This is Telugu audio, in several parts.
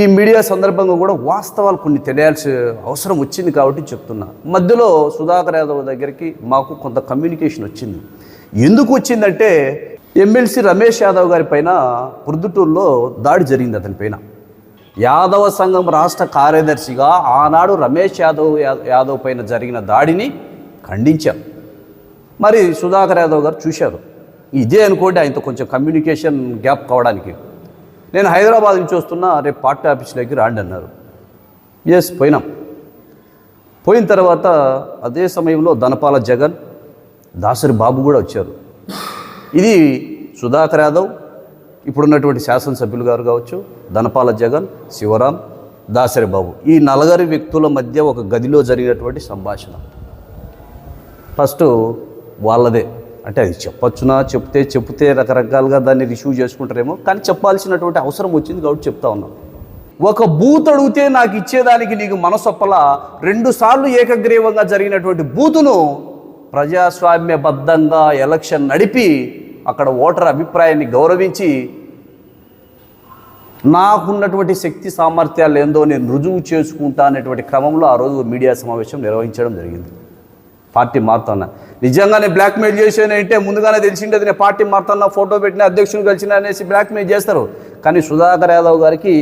ఈ మీడియా సందర్భంగా కూడా వాస్తవాలు కొన్ని తెలియాల్సి అవసరం వచ్చింది కాబట్టి చెప్తున్నా. మధ్యలో సుధాకర్ యాదవ్ దగ్గరికి మాకు కొంత కమ్యూనికేషన్ వచ్చింది. ఎందుకు వచ్చిందంటే ఎమ్మెల్సీ రమేష్ యాదవ్ గారి పైన పొద్దుటూరులో దాడి జరిగింది అతని పైన. యాదవ సంఘం రాష్ట్ర కార్యదర్శిగా ఆనాడు రమేష్ యాదవ్ యాదవ్ పైన జరిగిన దాడిని ఖండించాం. మరి సుధాకర్ యాదవ్ గారు చూశారు. ఇదే అనుకోండి ఆయనతో కొంచెం కమ్యూనికేషన్ గ్యాప్ కావడానికి. నేను హైదరాబాద్ నుంచి వస్తున్నా రేపు పార్టీ ఆఫీస్లోకి రాండి అన్నారు. ఎస్ పోయినాం. పోయిన తర్వాత అదే సమయంలో ధనపాల జగన్ దాసరి బాబు కూడా వచ్చారు. ఇది సుధాకర్ యాదవ్ ఇప్పుడున్నటువంటి శాసనసభ్యులు గారు కావచ్చు ధనపాల జగన్ శివరాం దాసరి బాబు. ఈ నలుగురి వ్యక్తుల మధ్య ఒక గదిలో జరిగినటువంటి సంభాషణ. ఫస్ట్ వాళ్ళదే. అంటే అది చెప్పొచ్చునా చెప్తే చెప్తే రకరకాలుగా దాన్ని రిసీవ్ చేసుకుంటారేమో కానీ చెప్పాల్సినటువంటి అవసరం వచ్చింది కాబట్టి చెప్తా ఉన్నాం. ఒక బూత్ అడిగితే నాకు ఇచ్చేదానికి నీకు మనసొప్పల రెండు సార్లు ఏకగ్రీవంగా జరిగినటువంటి బూతును ప్రజాస్వామ్యబద్ధంగా ఎలక్షన్ నడిపి అక్కడ ఓటర్ అభిప్రాయాన్ని గౌరవించి నాకున్నటువంటి శక్తి సామర్థ్యాలు ఏందో నేను రుజువు చేసుకుంటా అనేటువంటి క్రమంలో ఆ రోజు మీడియా సమావేశం నిర్వహించడం జరిగింది. పార్టీ మారుతున్నా నిజంగానే బ్లాక్మెయిల్ చేసానంటే ముందుగానే తెలిసిండేది నేను పార్టీ మారుతున్నా ఫోటో పెట్టిన అధ్యక్షుని కలిసిన అనేసి బ్లాక్మెయిల్ చేస్తారు. కానీ సుధాకర్ యాదవ్ గారికి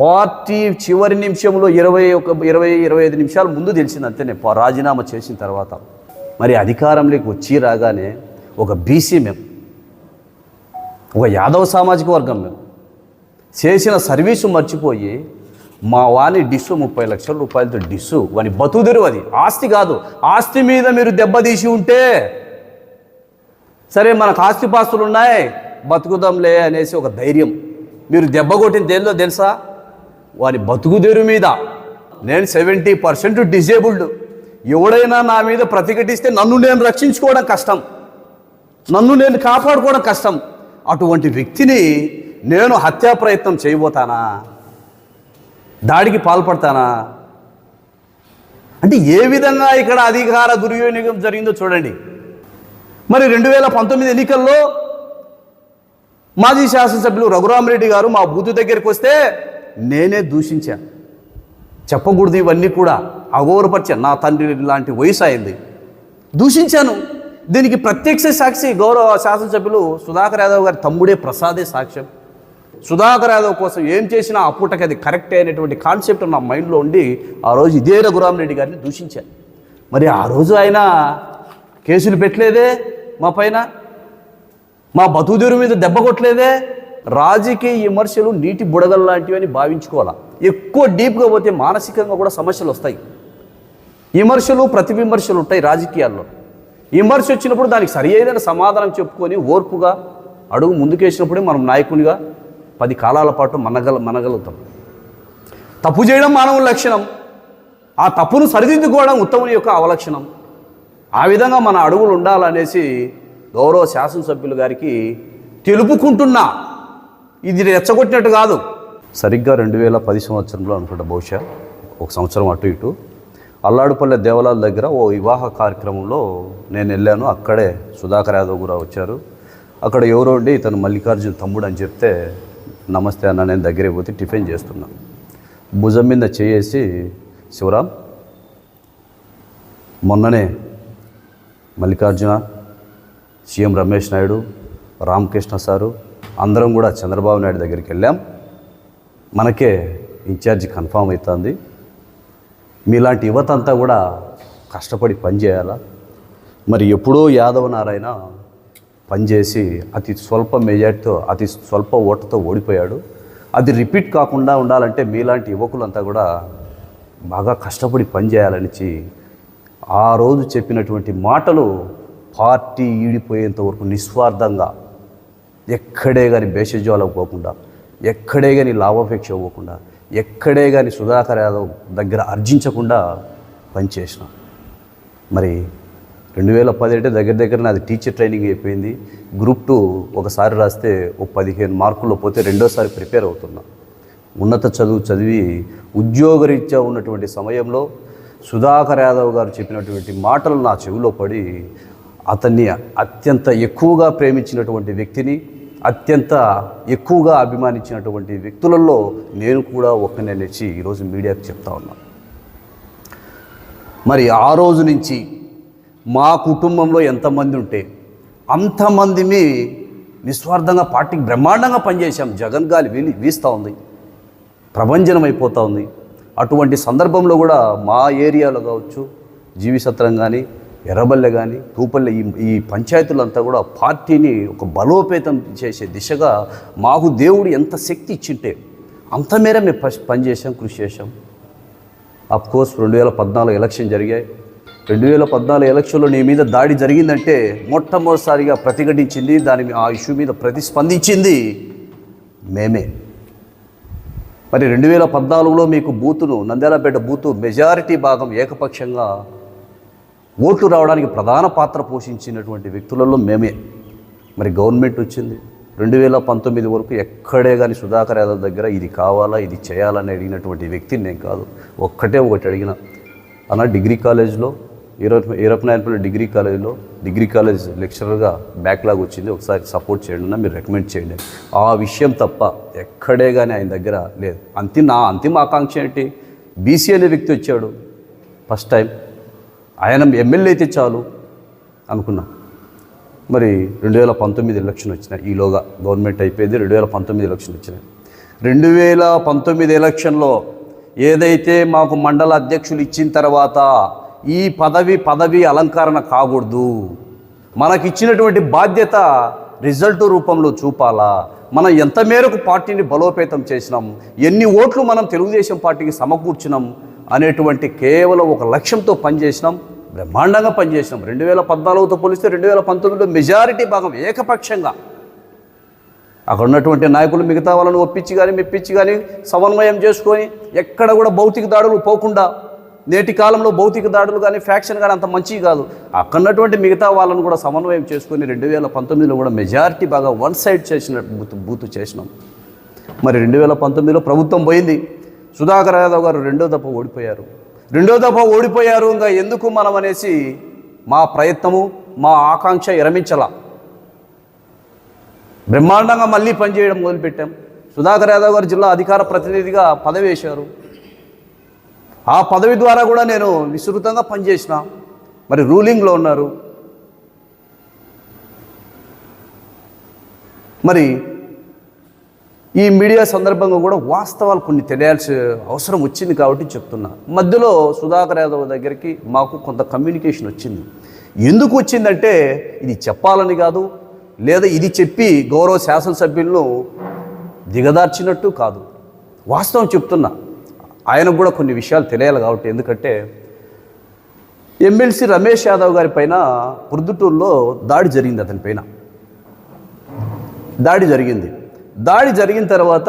పార్టీ చివరి నిమిషంలో ఇరవై ఒక ఇరవై ఇరవై ఐదు నిమిషాల ముందు తెలిసింది అంతేనే నేను రాజీనామా చేసిన తర్వాత. మరి అధికారంలోకి వచ్చి రాగానే ఒక బీసీ మేము ఒక యాదవ సామాజిక వర్గం మేము చేసిన సర్వీసు మర్చిపోయి మా వాని డిస్సు ముప్పై లక్షల రూపాయలతో డిస్సు. వాని బతుకుదెరు అది. ఆస్తి కాదు. ఆస్తి మీద మీరు దెబ్బతీసి ఉంటే సరే మనకు ఆస్తిపాస్తులు ఉన్నాయి బతుకుదాంలే అనేసి ఒక ధైర్యం. మీరు దెబ్బ కొట్టిన దేనిలో తెలుసా? వాని బతుకుదేరు మీద నేను సెవెంటీ పర్సెంట్ డిజేబుల్డ్. ఎవడైనా నా మీద ప్రతిఘటిస్తే నన్ను నేను రక్షించుకోవడం కష్టం. నన్ను నేను కాపాడుకోవడం కష్టం. అటువంటి వ్యక్తిని నేను హత్యా ప్రయత్నం చేయబోతానా? దాడికి పాల్పడతానా? అంటే ఏ విధంగా ఇక్కడ అధికార దుర్వినియోగం జరిగిందో చూడండి. మరి రెండు వేల పంతొమ్మిది ఎన్నికల్లో మాజీ శాసనసభ్యులు రఘురామరెడ్డి గారు మా బూతు దగ్గరికి వస్తే నేనే దూషించాను చెప్పకూడదు ఇవన్నీ కూడా. అగౌరపరిచాను నా తండ్రి లాంటి వయసు అయింది. దూషించాను. దీనికి ప్రత్యక్ష సాక్షి గౌరవ శాసనసభ్యులు సుధాకర్ యాదవ్ గారి తమ్ముడే ప్రసాదే సాక్ష్యం. సుధాకర్ యాదవ్ కోసం ఏం చేసినా అప్పుటకి అది కరెక్ట్ అయినటువంటి కాన్సెప్ట్ నా మైండ్లో ఉండి ఆ రోజు ఇదే రఘురామరెడ్డి గారిని దూషించాను. మరి ఆ రోజు ఆయన కేసులు పెట్టలేదే మా పైన? మా బతుదేరు మీద దెబ్బ కొట్టలేదే? రాజకీయ విమర్శలు నీటి బుడగలు లాంటివి అని భావించుకోవాలా? ఎక్కువ డీప్గా పోతే మానసికంగా కూడా సమస్యలు వస్తాయి. విమర్శలు ప్రతి విమర్శలు ఉంటాయి రాజకీయాల్లో. విమర్శ వచ్చినప్పుడు దానికి సరి అయిన సమాధానం చెప్పుకొని ఓర్పుగా అడుగు ముందుకేసినప్పుడే మనం నాయకునిగా పది కాలాల పాటు మనగల మనగలుగుతాం. తప్పు చేయడం మానవుల లక్షణం. ఆ తప్పును సరిదిద్దుకోవడం ఉత్తముని యొక్క అవలక్షణం. ఆ విధంగా మన అడుగులు ఉండాలనేసి గౌరవ శాసనసభ్యులు గారికి తెలుపుకుంటున్నా. ఇది రెచ్చగొట్టినట్టు కాదు. సరిగ్గా రెండు వేల పది సంవత్సరంలో అనుకుంటా బహుశా ఒక సంవత్సరం అటు ఇటు. అల్లాడుపల్లె దేవాలయాల దగ్గర ఓ వివాహ కార్యక్రమంలో నేను వెళ్ళాను. అక్కడే సుధాకర్ యాదవ్ కూడా వచ్చారు. అక్కడ ఎవరో ఉండి ఇతను మల్లికార్జున తమ్ముడు అని చెప్తే నమస్తే అన్న నేను దగ్గరే పోతే టిఫిన్ చేస్తున్నా. భుజం మీద చేసి శివరాం మొన్ననే మల్లికార్జున సీఎం రమేష్ నాయుడు రామకృష్ణ సారు అందరం కూడా చంద్రబాబు నాయుడు దగ్గరికి వెళ్ళాం. మనకే ఇన్ఛార్జి కన్ఫామ్ అవుతుంది. మీలాంటి యువత అంతా కూడా కష్టపడి పనిచేయాలా? మరి ఎప్పుడో యాదవ నారాయణ పనిచేసి అతి స్వల్ప మెజార్టీతో అతి స్వల్ప ఓటుతో ఓడిపోయాడు. అది రిపీట్ కాకుండా ఉండాలంటే మీలాంటి యువకులంతా కూడా బాగా కష్టపడి పనిచేయాలనిచి ఆ రోజు చెప్పినటువంటి మాటలు పార్టీ ఈడిపోయేంత వరకు నిస్వార్థంగా ఎక్కడే కానీ భేషజాలకు పోకుండా ఎక్కడే కానీ లాభాపేక్ష ఇవ్వకుండా ఎక్కడే కానీ సుధాకర్ యాదవ్ దగ్గర అర్జించకుండా పనిచేసినాం. మరి రెండు వేల పది అంటే దగ్గర దగ్గర నాది టీచర్ ట్రైనింగ్ అయిపోయింది. గ్రూప్ టూ ఒకసారి రాస్తే ఒక పదిహేను మార్కుల్లో పోతే రెండోసారి ప్రిపేర్ అవుతున్నా. ఉన్నత చదువు చదివి ఉద్యోగరీత్యా ఉన్నటువంటి సమయంలో సుధాకర్ యాదవ్ గారు చెప్పినటువంటి మాటలు నా చెవిలో పడి అతన్ని అత్యంత ఎక్కువగా ప్రేమించినటువంటి వ్యక్తిని అత్యంత ఎక్కువగా అభిమానించినటువంటి వ్యక్తులలో నేను కూడా ఒక్కనేసి ఈరోజు మీడియాకు చెప్తా ఉన్నాను మరి ఆ రోజు నుంచి మా కుటుంబంలో ఎంతమంది ఉంటే అంతమందిని నిస్వార్థంగా పార్టీకి బ్రహ్మాండంగా పనిచేశాం. జగన్ గాలి వీలి వీస్తూ ఉంది. ప్రభంజనం అయిపోతూ ఉంది. అటువంటి సందర్భంలో కూడా మా ఏరియాలో కావచ్చు జీవిసత్రం కానీ ఎర్రబల్లె కానీ తూపల్లె ఈ ఈ పంచాయతీలంతా కూడా పార్టీని ఒక బలోపేతం చేసే దిశగా మాకు దేవుడు ఎంత శక్తి ఇచ్చింటే అంత మేర మేము పని పనిచేసాం కృషి చేశాం. అఫ్కోర్స్ రెండు వేల పద్నాలుగు ఎలక్షన్ జరిగాయి. రెండు వేల పద్నాలుగు ఎలక్షన్లో నీ మీద దాడి జరిగిందంటే మొట్టమొదటిసారిగా ప్రతిఘటించింది దాని ఆ ఇష్యూ మీద ప్రతిస్పందించింది మేమే. మరి రెండు వేల పద్నాలుగులో మీకు బూతును నంద్యాలపేట బూతు మెజారిటీ భాగం ఏకపక్షంగా ఓట్లు రావడానికి ప్రధాన పాత్ర పోషించినటువంటి వ్యక్తులలో మేమే. మరి గవర్నమెంట్ వచ్చింది. రెండు వేల పంతొమ్మిది వరకు ఎక్కడే కానీ సుధాకర్ యాదవ్ దగ్గర ఇది కావాలా ఇది చేయాలని అడిగినటువంటి వ్యక్తిని నేను కాదు. ఒక్కటే ఒకటి అడిగిన. అన్న డిగ్రీ కాలేజ్లో ఈరప్ నాయనపల్లి డిగ్రీ కాలేజ్లో డిగ్రీ కాలేజ్ లెక్చరర్గా బ్యాక్లాగ్ వచ్చింది. ఒకసారి సపోర్ట్ చేయండి మీరు రికమెండ్ చేయండి. ఆ విషయం తప్ప ఎక్కడే కానీ ఆయన దగ్గర లేదు. అంతిమ నా అంతిమ ఆకాంక్ష ఏంటి? బీసీ అనే వ్యక్తి వచ్చాడు. First time. ఆయన ఎమ్మెల్యే అయితే చాలు అనుకున్నాం. మరి రెండు వేల పంతొమ్మిది ఎలక్షన్ వచ్చినాయి. ఈలోగా గవర్నమెంట్ అయిపోయింది రెండు వేల పంతొమ్మిది ఎలక్షన్ వచ్చినాయి. రెండు వేల పంతొమ్మిది ఎలక్షన్లో ఏదైతే మాకు మండల అధ్యక్షులు ఇచ్చిన తర్వాత ఈ పదవి పదవి అలంకరణ కాకూడదు. మనకిచ్చినటువంటి బాధ్యత రిజల్ట్ రూపంలో చూపాలా? మనం ఎంత మేరకు పార్టీని బలోపేతం చేసినాం? ఎన్ని ఓట్లు మనం తెలుగుదేశం పార్టీకి సమకూర్చినాం? అనేటువంటి కేవలం ఒక లక్ష్యంతో పనిచేసినాం. బ్రహ్మాండంగా పనిచేసినాం. రెండు వేల పద్నాలుగుతో పోలిస్తే రెండు వేల పంతొమ్మిదిలో మెజారిటీ భాగం ఏకపక్షంగా. అక్కడ ఉన్నటువంటి నాయకులు మిగతా వాళ్ళని ఒప్పించి కానీ మెప్పించి కానీ సమన్వయం చేసుకొని ఎక్కడ కూడా భౌతిక దాడులు పోకుండా నేటి కాలంలో భౌతిక దాడులు కానీ ఫ్యాక్షన్ కానీ అంత మంచివి కాదు. అక్కడ ఉన్నటువంటి మిగతా వాళ్ళని కూడా సమన్వయం చేసుకుని రెండు వేల పంతొమ్మిదిలో కూడా మెజారిటీ బాగా వన్ సైడ్ చేసినట్టు బూత్ బూత్ చేసినాం. మరి రెండు వేల పంతొమ్మిదిలో ప్రభుత్వం పోయింది. సుధాకర్ యాదవ్ గారు రెండో దఫా ఓడిపోయారు. రెండో దఫా ఓడిపోయారు ఇంకా ఎందుకు మనం అనేసి మా ప్రయత్నము మా ఆకాంక్ష విరమించలా. బ్రహ్మాండంగా మళ్ళీ పనిచేయడం మొదలుపెట్టాం. సుధాకర్ యాదవ్ గారు జిల్లా అధికార ప్రతినిధిగా పదవేశారు ఆ పదవి ద్వారా కూడా నేను విస్తృతంగా పనిచేసిన. మరి రూలింగ్లో ఉన్నారు. మరి ఈ మీడియా సందర్భంగా కూడా వాస్తవాలు కొన్ని తెలియాల్సి అవసరం వచ్చింది కాబట్టి చెప్తున్నా. మధ్యలో సుధాకర్ యాదవ్ దగ్గరికి మాకు కొంత కమ్యూనికేషన్ వచ్చింది. ఎందుకు వచ్చిందంటే ఇది చెప్పాలని కాదు లేదా ఇది చెప్పి గౌరవ శాసనసభ్యులను దిగదార్చినట్టు కాదు. వాస్తవం చెప్తున్నా. ఆయనకు కూడా కొన్ని విషయాలు తెలియాలి కాబట్టి. ఎందుకంటే ఎమ్మెల్సీ రమేష్ యాదవ్ గారి పైన పురుదుటూరులో దాడి జరిగింది అతని పైన. దాడి జరిగింది. దాడి జరిగిన తర్వాత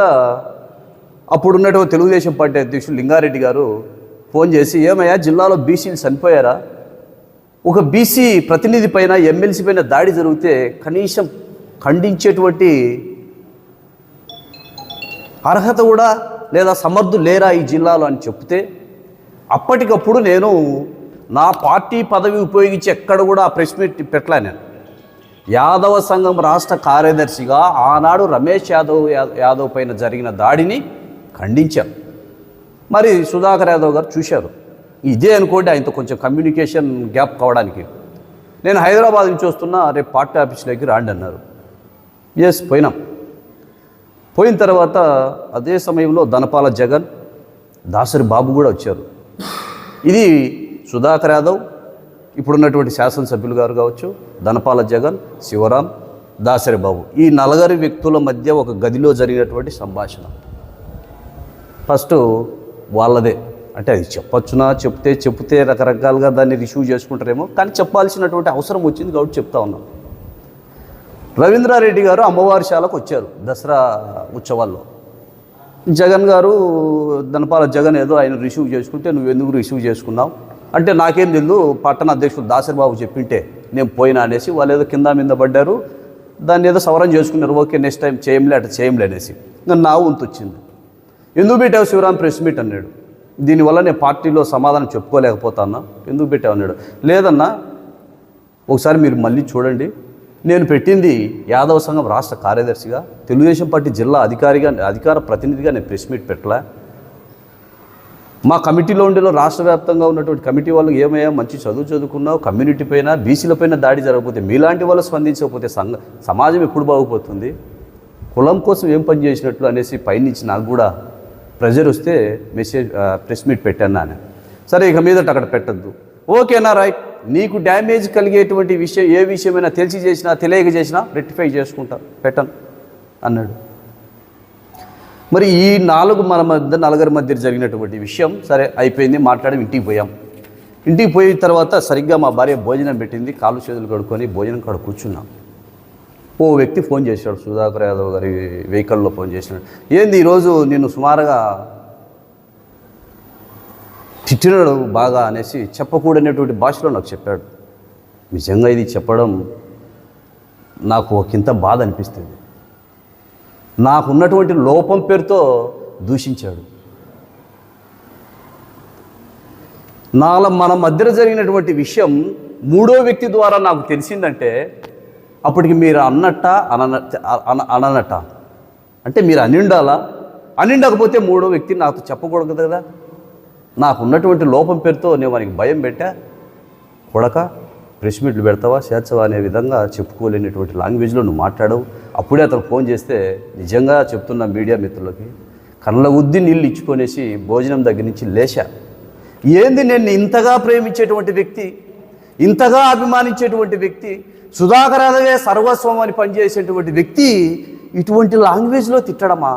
అప్పుడున్నటువంటి తెలుగుదేశం పార్టీ అధ్యక్షుడు లింగారెడ్డి గారు ఫోన్ చేసి ఏమయ్యా జిల్లాలో బీసీలు చనిపోయారా? ఒక బీసీ ప్రతినిధి పైన ఎమ్మెల్సీ పైన దాడి జరిగితే కనీసం ఖండించేటువంటి అర్హత కూడా లేదా సమర్థు లేరా ఈ జిల్లాలో అని చెప్తే అప్పటికప్పుడు నేను నా పార్టీ పదవి ఉపయోగించి ఎక్కడ కూడా ప్రెస్ మీట్ పెట్టలే నేను. యాదవ సంఘం రాష్ట్ర కార్యదర్శిగా ఆనాడు రమేష్ యాదవ్ యాదవ్ పైన జరిగిన దాడిని ఖండించాను మరి సుధాకర్ యాదవ్ గారు చూశారు. ఇదే అనుకోండి ఆయనతో కొంచెం కమ్యూనికేషన్ గ్యాప్ కావడానికి. నేను హైదరాబాద్ నుంచి వస్తున్నా రేపు పార్టీ ఆఫీస్లోకి రాండి అన్నారు. ఎస్ పోయినాం. పోయిన తర్వాత అదే సమయంలో ధనపాల జగన్ దాసరి బాబు కూడా వచ్చారు. ఇది సుధాకర్ యాదవ్ ఇప్పుడున్నటువంటి శాసనసభ్యులు గారు కావచ్చు ధనపాల జగన్ శివరాం దాసరి బాబు. ఈ నలుగురి వ్యక్తుల మధ్య ఒక గదిలో జరిగినటువంటి సంభాషణ. ఫస్ట్ వాళ్ళదే. అంటే అది చెప్పొచ్చునా చెప్తే చెప్తే రకరకాలుగా దాన్ని రిసీవ్ చేసుకుంటారేమో కానీ చెప్పాల్సినటువంటి అవసరం వచ్చింది కాబట్టి చెప్తా ఉన్నాం. రవీంద్రారెడ్డి గారు అమ్మవారి శాలకు వచ్చారు దసరా ఉత్సవాల్లో. జగన్ గారు ధనపాల జగన్ ఏదో ఆయన రిసీవ్ చేసుకుంటే నువ్వు ఎందుకు రిసీవ్ చేసుకున్నావు? అంటే నాకేం తెలియదు పట్టణ అధ్యక్షుడు దాసరిబాబు చెప్పింటే నేను పోయినా అనేసి వాళ్ళు ఏదో కింద మీద పడ్డారు. దాన్ని ఏదో సవరం చేసుకున్నారు ఓకే నెక్స్ట్ టైం చేయంలే అట్లా చేయంలే అనేసి. నా వంతు వచ్చింది. ఎందుకు పెట్టావు శివరాం ప్రెస్ మీట్ అన్నాడు. దీనివల్ల నేను పార్టీలో సమాధానం చెప్పుకోలేకపోతానా? ఎందుకు పెట్టావు అన్నాడు. లేదన్నా ఒకసారి మీరు మళ్ళీ చూడండి. నేను పెట్టింది యాదవ సంఘం రాష్ట్ర కార్యదర్శిగా తెలుగుదేశం పార్టీ జిల్లా అధికారిగా అధికార ప్రతినిధిగా నేను ప్రెస్ మీట్ పెట్టలే. మా కమిటీలో ఉండేలో రాష్ట్ర వ్యాప్తంగా ఉన్నటువంటి కమిటీ వాళ్ళు ఏమయ్యా మంచి చదువు చదువుకున్నావు కమ్యూనిటీ పైన బీసీలపైన దాడి జరగకపోతే మీలాంటి వాళ్ళు స్పందించకపోతే సంఘ సమాజం ఎప్పుడు బాగుపోతుంది? కులం కోసం ఏం పని చేసినట్లు అనేసి పైనుంచి నాకు కూడా ప్రెజర్ వస్తే మెసేజ్ ప్రెస్ మీట్ పెట్టాను నాన్న సరే ఇక మీదట అక్కడ పెట్టద్దు. ఓకేనా రైట్ నీకు డ్యామేజ్ కలిగేటువంటి విషయం ఏ విషయమైనా తెలిసి చేసినా తెలియక చేసినా రెక్టిఫై చేసుకుంటా పెట్టను అన్నాడు. మరి ఈ నాలుగు మన మధ్య నలుగురి మధ్య జరిగినటువంటి విషయం సరే అయిపోయింది మాట్లాడి ఇంటికి పోయాం. ఇంటికి పోయిన తర్వాత సరిగ్గా మా భార్య భోజనం పెట్టింది కాళ్ళు చేతులు కడుక్కొని భోజనం కాడ కూర్చున్నాం. ఓ వ్యక్తి ఫోన్ చేశాడు సుధాకర్ యాదవ్ గారి వెహికల్లో ఫోన్ చేసినాడు ఏంది ఈరోజు నేను సుమారుగా తిట్టినాడు బాగా అనేసి చెప్పకూడనటువంటి భాషలో నాకు చెప్పాడు. నిజంగా ఇది చెప్పడం నాకు ఒకంత బాధ అనిపిస్తుంది. నాకున్నటువంటి లోపం పేరుతో దూషించాడు. నాలో మన మధ్యన జరిగినటువంటి విషయం మూడో వ్యక్తి ద్వారా నాకు తెలిసిందంటే అప్పటికి మీరు అన్నట్ట అన- అననట. అంటే మీరు అనిండాలా? అనిండకపోతే మూడో వ్యక్తి నాతో చెప్పకూడదు కదా? నాకు ఉన్నటువంటి లోపం పేరుతో నేను వానికి భయం పెట్టా. కొడక ప్రెస్ మీట్లు పెడతావా చేర్చవా అనే విధంగా చెప్పుకోలేనటువంటి లాంగ్వేజ్లో నువ్వు మాట్లాడవు. అప్పుడే అతను ఫోన్ చేస్తే నిజంగా చెప్తున్న మీడియా మిత్రులకి కళ్ళ ఉద్ది నీళ్ళు ఇచ్చుకొనేసి భోజనం దగ్గర నుంచి లేచా ఏంది నేను ఇంతగా ప్రేమించేటువంటి వ్యక్తి ఇంతగా అభిమానించేటువంటి వ్యక్తి సుధాకర్ యాదవే సర్వస్వం అని పనిచేసేటువంటి వ్యక్తి ఇటువంటి లాంగ్వేజ్లో తిట్టడమా?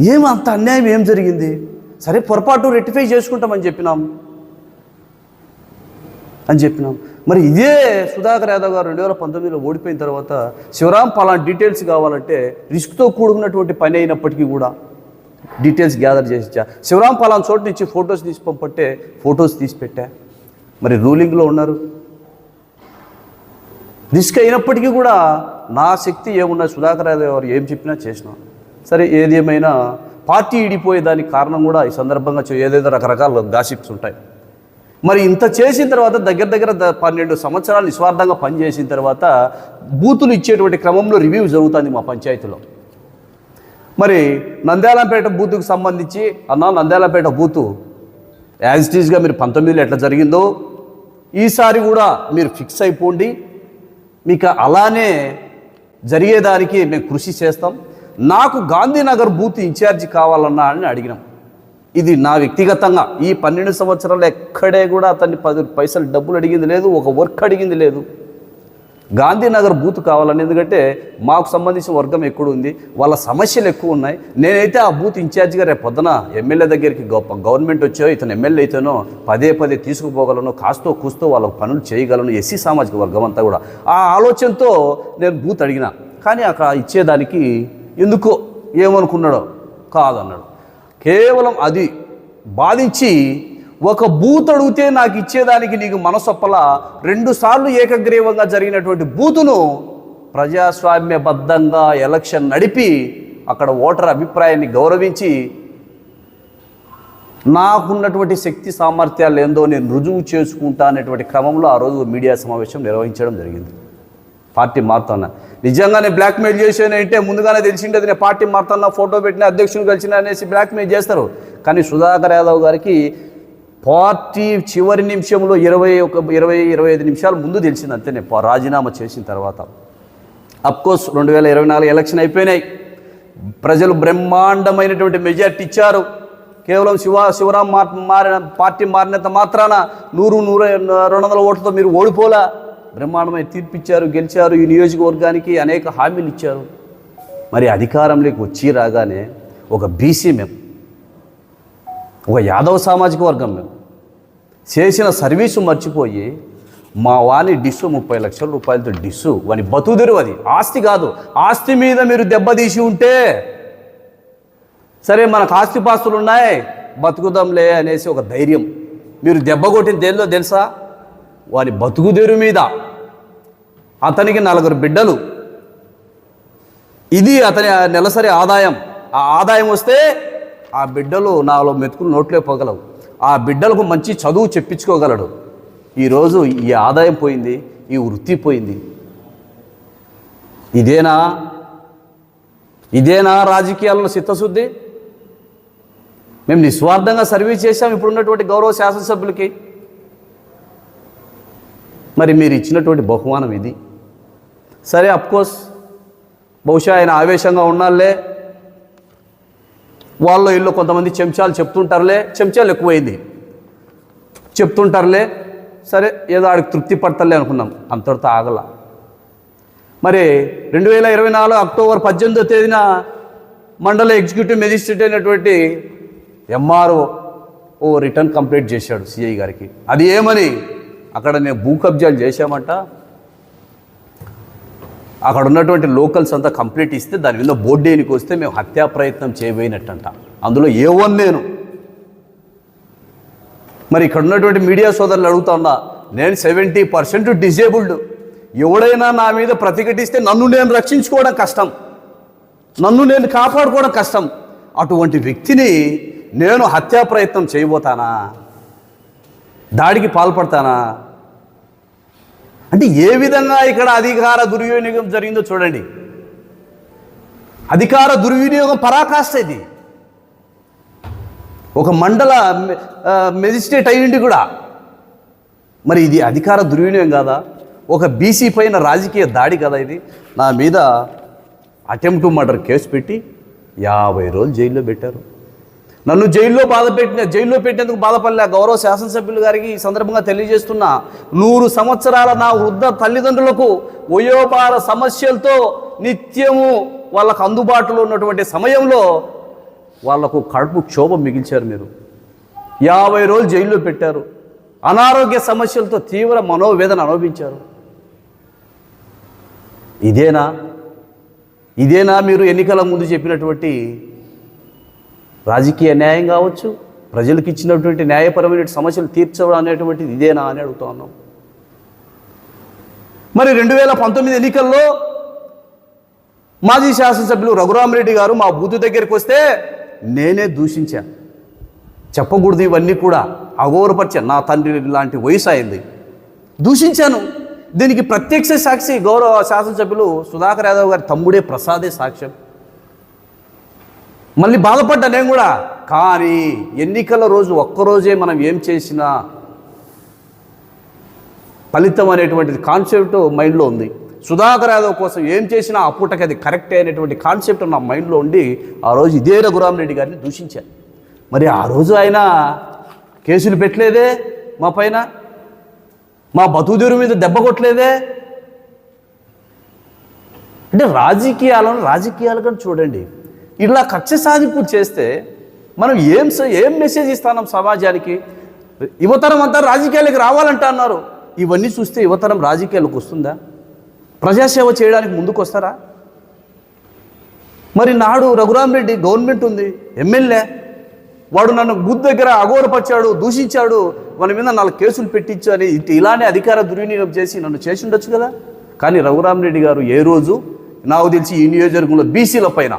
ఏం అంత అన్యాయం ఏం జరిగింది? సరే పొరపాటు రెక్టిఫై చేసుకుంటామని చెప్పినాం. అని చెప్పినాం. మరి ఇదే సుధాకర్ యాదవ్ గారు రెండు వేల పంతొమ్మిదిలో ఓడిపోయిన తర్వాత శివరాం పలానా డీటెయిల్స్ కావాలంటే రిస్క్తో కూడుకున్నటువంటి పని అయినప్పటికీ కూడా డీటెయిల్స్ గ్యాదర్ చేసి ఇచ్చా శివరాం పలాన్ చోటు నుంచి ఫొటోస్ తీసి పంపట్టే ఫొటోస్ తీసి పెట్టా. మరి రూలింగ్లో ఉన్నారు. రిస్క్ అయినప్పటికీ కూడా నా శక్తి ఏమున్నా సుధాకర్ యాదవ్ గారు ఏం చెప్పినా చేసినాం. సరే ఏది ఏమైనా పార్టీ ఇడిపోయేదానికి కారణం కూడా ఈ సందర్భంగా ఏదేదో రకరకాల గాసిప్స్ ఉంటాయి. మరి ఇంత చేసిన తర్వాత దగ్గర దగ్గర పన్నెండు సంవత్సరాలు నిస్వార్థంగా పనిచేసిన తర్వాత బూతులు ఇచ్చేటువంటి క్రమంలో రివ్యూ జరుగుతుంది మా పంచాయతీలో. మరి నంద్యాలంపేట బూతుకు సంబంధించి అన్న నంద్యాలంపేట బూతు యాజ్ టీజ్గా మీరు పంతొమ్మిదిలో ఎట్లా జరిగిందో ఈసారి కూడా మీరు ఫిక్స్ అయిపోండి. మీకు అలానే జరిగేదానికి మేము కృషి చేస్తాం. నాకు గాంధీనగర్ బూత్ ఇన్ఛార్జి కావాలన్నా అని అడిగినాం. ఇది నా వ్యక్తిగతంగా. ఈ పన్నెండు సంవత్సరాలు ఎక్కడే కూడా అతన్ని పది పైసలు డబ్బులు అడిగింది లేదు ఒక వర్క్ అడిగింది లేదు. గాంధీనగర్ బూత్ కావాలని ఎందుకంటే మాకు సంబంధించిన వర్గం ఎక్కువ ఉంది వాళ్ళ సమస్యలు ఎక్కువ ఉన్నాయి. నేనైతే ఆ బూత్ ఇన్ఛార్జిగా రేపు పొద్దున ఎమ్మెల్యే దగ్గరికి గొప్ప గవర్నమెంట్ వచ్చో ఇతను ఎమ్మెల్యే అయితేనో పదే పదే తీసుకుపోగలను కాస్తో కూస్తో వాళ్ళ పనులు చేయగలను ఎస్సీ సామాజిక వర్గం అంతా కూడా. ఆ ఆలోచనతో నేను బూత్ అడిగిన. కానీ అక్కడ ఇచ్చేదానికి ఎందుకో ఏమనుకున్నాడో? కాదన్నాడు. కేవలం అది బాధించి ఒక బూత్ అడిగితే నాకు ఇచ్చేదానికి నీకు మనసొప్పల రెండుసార్లు ఏకగ్రీవంగా జరిగినటువంటి బూతును ప్రజాస్వామ్యబద్ధంగా ఎలక్షన్ నడిపి అక్కడ ఓటర్ అభిప్రాయాన్ని గౌరవించి నాకున్నటువంటి శక్తి సామర్థ్యాలు ఏందో నేను రుజువు చేసుకుంటా అనేటువంటి క్రమంలో ఆ రోజు మీడియా సమావేశం నిర్వహించడం జరిగింది. పార్టీ మారుతున్నా. నిజంగానే బ్లాక్మెయిల్ చేసానంటే ముందుగానే తెలిసిండేది నేను పార్టీ మారుతున్నా ఫోటో పెట్టిన అధ్యక్షుని కలిసిన అనేసి బ్లాక్మెయిల్ చేస్తారు. కానీ సుధాకర్ యాదవ్ గారికి పార్టీ చివరి నిమిషంలో ఇరవై ఒక ఇరవై ఇరవై ఐదు నిమిషాల ముందు తెలిసింది అంతేనే. పా- రాజీనామా చేసిన తర్వాత. అఫ్కోర్స్ రెండు వేల ఇరవై నాలుగు ఎలక్షన్ అయిపోయినాయి. ప్రజలు బ్రహ్మాండమైనటువంటి మెజార్టీ ఇచ్చారు. కేవలం శివ శివరాం మారిన పార్టీ మారినంత మాత్రాన నూరు నూరు రెండు వందల ఓట్లతో మీరు ఓడిపోలా? బ్రహ్మాండమైన తీర్పిచ్చారు గెలిచారు ఈ నియోజకవర్గానికి అనేక హామీలు ఇచ్చారు. మరి అధికారంలోకి వచ్చి రాగానే ఒక బీసీ మేము ఒక యాదవ సామాజిక వర్గం మేము చేసిన సర్వీసు మర్చిపోయి మా వాని డిస్సు ముప్పై లక్షల రూపాయలతో డిస్సు వాని బతుకుదెరు అది. ఆస్తి కాదు. ఆస్తి మీద మీరు దెబ్బతీసి ఉంటే సరే మనకు ఆస్తిపాస్తులు ఉన్నాయి బతుకుదాంలే అనేసి ఒక ధైర్యం. మీరు దెబ్బ కొట్టిన దేనిలో తెలుసా? వాని బతుకుదేరు మీద. అతనికి నలుగురు బిడ్డలు. ఇది అతని నెలసరి ఆదాయం. ఆ ఆదాయం వస్తే ఆ బిడ్డలు నాలో మెతుకులు నోట్లో పోగలవు. ఆ బిడ్డలకు మంచి చదువు చెప్పించుకోగలడు. ఈరోజు ఈ ఆదాయం పోయింది ఈ వృత్తి పోయింది. ఇదేనా? ఇదేనా రాజకీయాల్లో చిత్తశుద్ధి? మేము నిస్వార్థంగా సర్వీస్ చేశాం ఇప్పుడున్నటువంటి గౌరవ శాసనసభ్యులకి. మరి మీరు ఇచ్చినటువంటి బహుమానం ఇది. సరే అఫ్కోర్స్ బహుశా ఆయన ఆవేశంగా ఉన్నాలే వాళ్ళు ఇల్లు కొంతమంది చెంచాలు చెప్తుంటారులే. చెంచాలు ఎక్కువైంది. చెప్తుంటారులే. సరే ఏదో ఆడికి తృప్తి పడతలే అనుకున్నాం. అంతటితో ఆగల. మరి రెండు వేల ఇరవై నాలుగు అక్టోబర్ పద్దెనిమిదో తేదీన మండల ఎగ్జిక్యూటివ్ మెజిస్ట్రేట్ అయినటువంటి ఎంఆర్ఓ ఓ రిటర్న్ కంప్లీట్ చేశాడు సిఐ గారికి. అది ఏమని? అక్కడ నేను భూ కబ్జాలు చేశామంట. అక్కడ ఉన్నటువంటి లోకల్స్ అంతా కంప్లీట్ ఇస్తే దాని మీద బోర్డేనికి వస్తే మేము హత్యా ప్రయత్నం చేయబోయినట్టంట. అందులో ఏ వన్ నేను? మరి ఇక్కడ ఉన్నటువంటి మీడియా సోదరులు అడుగుతా ఉన్నా నేను సెవెంటీ పర్సెంట్ డిజేబుల్డ్ ఎవడైనా నా మీద ప్రతిఘటిస్తే నన్ను నేను రక్షించుకోవడం కష్టం. నన్ను నేను కాపాడుకోవడం కష్టం. అటువంటి వ్యక్తిని నేను హత్యా ప్రయత్నం చేయబోతానా? దాడికి పాల్పడతానా? అంటే ఏ విధంగా ఇక్కడ అధికార దుర్వినియోగం జరిగిందో చూడండి. అధికార దుర్వినియోగం పరాకాష్ట ఇది. ఒక మండల మెజిస్ట్రేట్ అయ్యిండి కూడా. మరి ఇది అధికార దుర్వినియోగం కాదా? ఒక బీసీ పైన రాజకీయ దాడి కదా ఇది. నా మీద అటెంప్ట్ మర్డర్ కేసు పెట్టి యాభై రోజులు జైల్లో పెట్టారు. నన్ను జైల్లో బాధ పెట్టిన జైల్లో పెట్టేందుకు బాధపడలే గౌరవ శాసనసభ్యులు గారికి ఈ సందర్భంగా తెలియజేస్తున్నా నూరు సంవత్సరాల నా వృద్ధ తల్లిదండ్రులకు వయోపార సమస్యలతో నిత్యము వాళ్ళకు అందుబాటులో ఉన్నటువంటి సమయంలో వాళ్ళకు కడుపు క్షోభం మిగిల్చారు మీరు. యాభై రోజులు జైల్లో పెట్టారు. అనారోగ్య సమస్యలతో తీవ్ర మనోవేదన అనుభవించారు. ఇదేనా? ఇదేనా మీరు ఎన్నికల ముందు చెప్పినటువంటి రాజకీయ న్యాయం కావచ్చు ప్రజలకు ఇచ్చినటువంటి న్యాయపరమైన సమస్యలు తీర్చడం అనేటువంటిది ఇదేనా అని అడుగుతా ఉన్నాం. మరి రెండు వేల పంతొమ్మిది ఎన్నికల్లో మాజీ శాసనసభ్యులు రఘురామరెడ్డి గారు మా బూత్ దగ్గరికి వస్తే నేనే దూషించా. చెప్పకూడదు ఇవన్నీ కూడా అఘోరపరిచా నా తండ్రి లాంటి వయసు అయింది. దూషించాను. దీనికి ప్రత్యక్ష సాక్షి గౌరవ శాసనసభ్యులు సుధాకర్ యాదవ్ గారి తమ్ముడే ప్రసాదే సాక్ష్యం. మళ్ళీ బాధపడ్డా నేను కూడా. కానీ ఎన్నికల రోజు ఒక్కరోజే మనం ఏం చేసినా ఫలితం అనేటువంటిది కాన్సెప్ట్ మైండ్లో ఉంది. సుధాకర్ యాదవ్ కోసం ఏం చేసినా అప్పుటకి అది కరెక్టే అనేటువంటి కాన్సెప్ట్ నా మైండ్లో ఉండి ఆ రోజు ఇదే రఘురామరెడ్డి గారిని దూషించాను మరి ఆ రోజు ఆయన కేసులు పెట్టలేదే మా పైన? మా బతుదేరు మీద దెబ్బ కొట్టలేదే? అంటే రాజకీయాలను రాజకీయాలుగా చూడండి. ఇలా కక్ష సాధింపు చేస్తే మనం ఏం ఏం మెసేజ్ ఇస్తాం సమాజానికి? యువతరం అంతా రాజకీయాలకు రావాలంట అన్నారు. ఇవన్నీ చూస్తే యువతరం రాజకీయాలకు వస్తుందా? ప్రజాసేవ చేయడానికి ముందుకు వస్తారా మరి నాడు రఘురామ్ రెడ్డి గవర్నమెంట్ ఉంది ఎమ్మెల్యే. వాడు నన్ను బుద్ధ దగ్గర అఘోరపరిచాడు దూషించాడు మన మీద నాలుగు కేసులు పెట్టించు అని ఇలానే అధికార దుర్వినియోగం చేసి నన్ను చేసి ఉండొచ్చు కదా? కానీ రఘురామ్ రెడ్డి గారు ఏ రోజు నాకు తెలిసి ఈ నియోజకవర్గంలో బీసీల పైన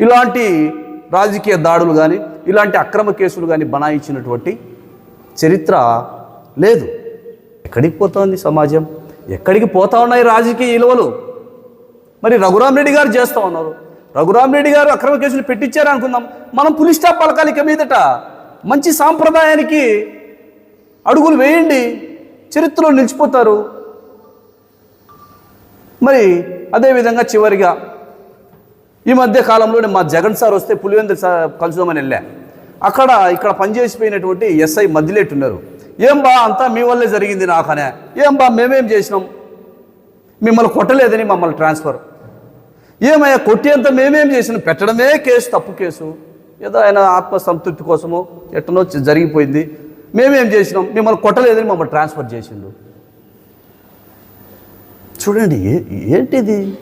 ఇలాంటి రాజకీయ దాడులు కానీ ఇలాంటి అక్రమ కేసులు కానీ బనాయించినటువంటి చరిత్ర లేదు. ఎక్కడికి పోతోంది సమాజం? ఎక్కడికి పోతా ఉన్నాయి రాజకీయ విలువలు మరి రఘురామ్ రెడ్డి గారు చేస్తూ ఉన్నారు. రఘురామ్ రెడ్డి గారు అక్రమ కేసులు పెట్టించారు అనుకుందాం. మనం పులిస్ స్టాప్ మీదట మంచి సాంప్రదాయానికి అడుగులు వేయండి. చరిత్రలో నిలిచిపోతారు. మరి అదేవిధంగా చివరిగా ఈ మధ్య కాలంలోనే మా జగన్ సార్ వస్తే పులివెందులు సార్ కలుసుదామని వెళ్ళా. అక్కడ ఇక్కడ పనిచేసిపోయినటువంటి ఎస్ఐ మధ్యలేట్ ఉన్నారు. ఏం బా అంతా మీ వల్లే జరిగింది నాకనే. ఏం బా మేమేం చేసినాం? మిమ్మల్ని కొట్టలేదని మమ్మల్ని ట్రాన్స్ఫర్. ఏమయ్యా కొట్టేంత మేమేం చేసినాం? పెట్టడమే కేసు తప్పు కేసు. ఏదో ఆయన ఆత్మసంతృప్తి కోసమో ఎట్టనో జరిగిపోయింది. మేమేం చేసినాం? మిమ్మల్ని కొట్టలేదని మమ్మల్ని ట్రాన్స్ఫర్ చేసిండు. చూడండి ఏంటిది?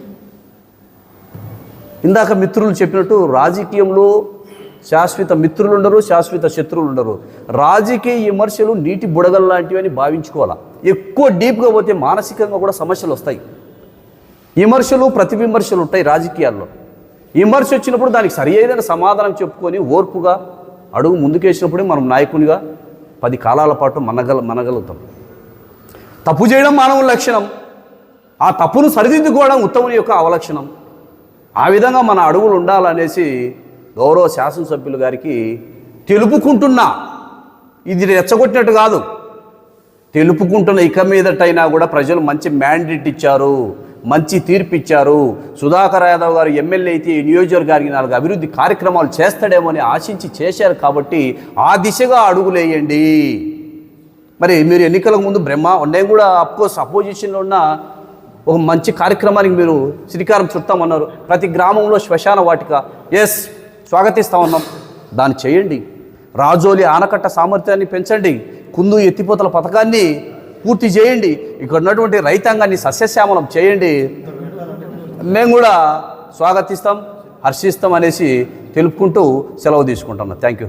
ఇందాక మిత్రులు చెప్పినట్టు రాజకీయంలో శాశ్వత మిత్రులు ఉండరు శాశ్వత శత్రువులు ఉండరు. రాజకీయ విమర్శలు నీటి బుడగలు లాంటివి అని భావించుకోవాలా? ఎక్కువ డీప్గా పోతే మానసికంగా కూడా సమస్యలు వస్తాయి. విమర్శలు ప్రతి విమర్శలు ఉంటాయి రాజకీయాల్లో. విమర్శ వచ్చినప్పుడు దానికి సరి అయిన సమాధానం చెప్పుకొని ఓర్పుగా అడుగు ముందుకేసినప్పుడే మనం నాయకునిగా పది కాలాల పాటు మనగల మనగలుగుతాం. తప్పు చేయడం మానవుల లక్షణం. ఆ తప్పును సరిదిద్దుకోవడం ఉత్తముని యొక్క అవలక్షణం. ఆ విధంగా మన అడుగులు ఉండాలనేసి గౌరవ శాసనసభ్యులు గారికి తెలుపుకుంటున్నా. ఇది రెచ్చగొట్టినట్టు కాదు. తెలుపుకుంటున్న ఇక మీదటైనా కూడా ప్రజలు మంచి మ్యాండేట్ ఇచ్చారు మంచి తీర్పు ఇచ్చారు సుధాకర్ యాదవ్ గారు ఎమ్మెల్యే అయితే ఈ నియోజకవర్గానికి నాలుగు అభివృద్ధి కార్యక్రమాలు చేస్తాడేమో అని ఆశించి చేశారు కాబట్టి ఆ దిశగా అడుగులేయండి. మరి మీరు ఎన్నికలకు ముందు బ్రహ్మ నేను కూడా అఫ్కోర్స్ అపోజిషన్లో ఉన్న ఒక మంచి కార్యక్రమానికి మీరు శ్రీకారం చుట్టామన్నారు ప్రతి గ్రామంలో శ్మశాన వాటిక. ఎస్ స్వాగతిస్తా ఉన్నాం దాన్ని చేయండి. రాజోలి ఆనకట్ట సామర్థ్యాన్ని పెంచండి. కుందు ఎత్తిపోతల పథకాన్ని పూర్తి చేయండి. ఇక్కడ ఉన్నటువంటి రైతాంగాన్ని సస్యశ్యామలం చేయండి. మేము కూడా స్వాగతిస్తాం హర్షిస్తాం అనేసి తెలుపుకుంటూ సెలవు తీసుకుంటున్నాం థ్యాంక్ యూ